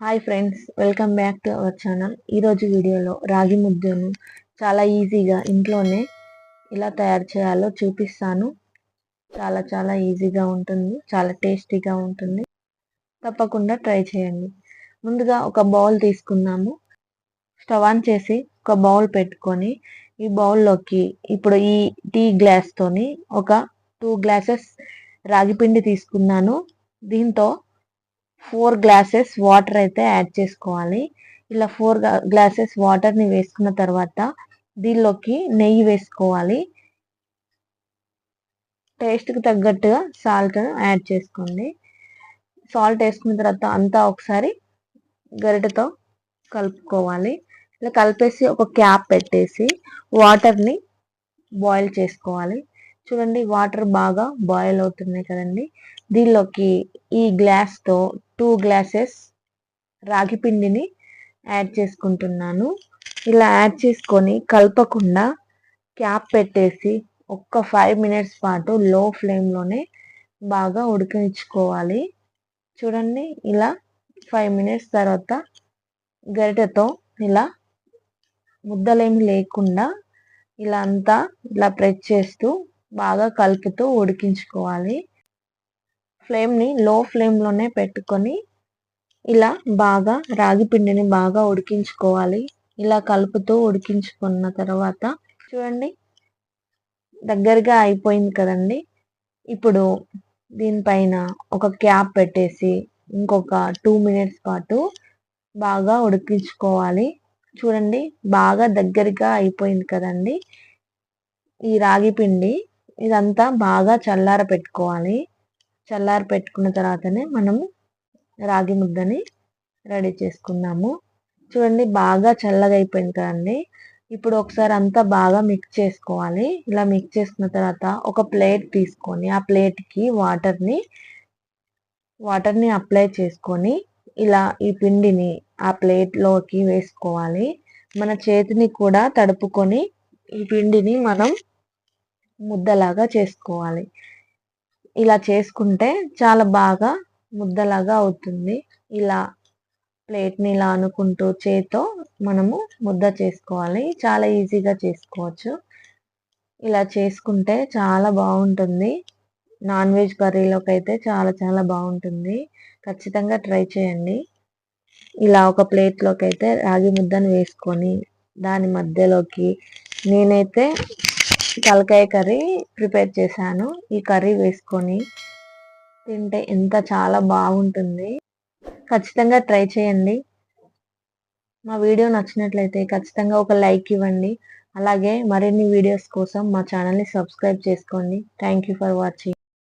Hi friends welcome back to our channel ఈరోజు వీడియోలో రాగి ముద్దను చాలా ఈజీగా ఇంట్లోనే ఎలా తయారు చేయాలో చూపిస్తాను. చాలా చాలా ఈజీగా ఉంటుంది చాలా టేస్టీగా ఉంటుంది. తప్పకుండా ట్రై చేయండి. ముందుగా ఒక బౌల్ తీసుకున్నాము స్టవ్ ఆన్ చేసి ఒక బౌల్ పెట్టుకొని ఈ బౌల్లోకి ఇప్పుడు ఈ టీ గ్లాస్తోని ఒక టూ గ్లాసెస్ రాగి పిండి తీసుకున్నాను. దీంతో ఫోర్ గ్లాసెస్ వాటర్ అయితే యాడ్ చేసుకోవాలి. ఇలా ఫోర్ గ్లాసెస్ వాటర్ని వేసుకున్న తర్వాత దీనిలోకి నెయ్యి వేసుకోవాలి. టేస్ట్కి తగ్గట్టుగా సాల్ట్ యాడ్ చేసుకోండి. సాల్ట్ వేసుకున్న తర్వాత అంతా ఒకసారి గరిటతో కలుపుకోవాలి. ఇలా కలిపేసి ఒక క్యాప్ పెట్టేసి వాటర్ని బాయిల్ చేసుకోవాలి. చూడండి వాటర్ బాగా బాయిల్ అవుతున్నాయి కదండి. దీనిలోకి ఈ గ్లాస్తో టూ గ్లాసెస్ రాగి పిండిని యాడ్ చేసుకుంటున్నాను. ఇలా యాడ్ చేసుకొని కలపకుండా క్యాప్ పెట్టేసి ఒక్క ఫైవ్ మినిట్స్ పాటు లో ఫ్లేమ్లోనే బాగా ఉడికించుకోవాలి. చూడండి ఇలా ఫైవ్ మినిట్స్ తర్వాత గరిటెతో ఇలా ముద్దలేమి లేకుండా ఇలా అంతా ఇలా ప్రెస్ చేస్తూ బాగా కలుపుతూ ఉడికించుకోవాలి. ఫ్లేమ్ని లో ఫ్లేమ్లోనే పెట్టుకొని ఇలా బాగా రాగి పిండిని బాగా ఉడికించుకోవాలి. ఇలా కలుపుతూ ఉడికించుకున్న తర్వాత చూడండి దగ్గరగా అయిపోయింది కదండి. ఇప్పుడు దీనిపైన ఒక క్యాప్ పెట్టేసి ఇంకొక టూ మినిట్స్ పాటు బాగా ఉడికించుకోవాలి. చూడండి బాగా దగ్గరగా అయిపోయింది కదండి. ఈ రాగి పిండి ఇదంతా బాగా చల్లార పెట్టుకోవాలి చల్లారి పెట్టుకున్న తర్వాతనే మనము రాగి ముద్దని రెడీ చేసుకున్నాము. చూడండి బాగా చల్లగా అయిపోయింది కదండి. ఇప్పుడు ఒకసారి అంతా బాగా మిక్స్ చేసుకోవాలి. ఇలా మిక్స్ చేసుకున్న తర్వాత ఒక ప్లేట్ తీసుకొని ఆ ప్లేట్కి వాటర్ని వాటర్ని అప్లై చేసుకొని ఇలా ఈ పిండిని ఆ ప్లేట్లోకి వేసుకోవాలి. మన చేతిని కూడా తడుపుకొని ఈ పిండిని మనం ముద్దలాగా చేసుకోవాలి. ఇలా చేసుకుంటే చాలా బాగా ముద్దలాగా అవుతుంది. ఇలా ప్లేట్ని ఇలా అనుకుంటూ చేతో మనము ముద్ద చేసుకోవాలి. చాలా ఈజీగా చేసుకోవచ్చు. ఇలా చేసుకుంటే చాలా బాగుంటుంది. నాన్ వెజ్ కర్రీలోకి అయితే చాలా చాలా బాగుంటుంది. ఖచ్చితంగా ట్రై చేయండి. ఇలా ఒక ప్లేట్లోకి అయితే రాగి ముద్దను వేసుకొని దాని మధ్యలోకి నేనైతే తలకాయ కర్రీ ప్రిపేర్ చేశాను. ఈ కర్రీ వేసుకొని తింటే ఎంత చాలా బాగుంటుంది. ఖచ్చితంగా ట్రై చేయండి. మా వీడియో నచ్చినట్లయితే ఖచ్చితంగా ఒక లైక్ ఇవ్వండి. అలాగే మరిన్ని వీడియోస్ కోసం మా ఛానల్ని సబ్స్క్రైబ్ చేసుకోండి. Thank you for watching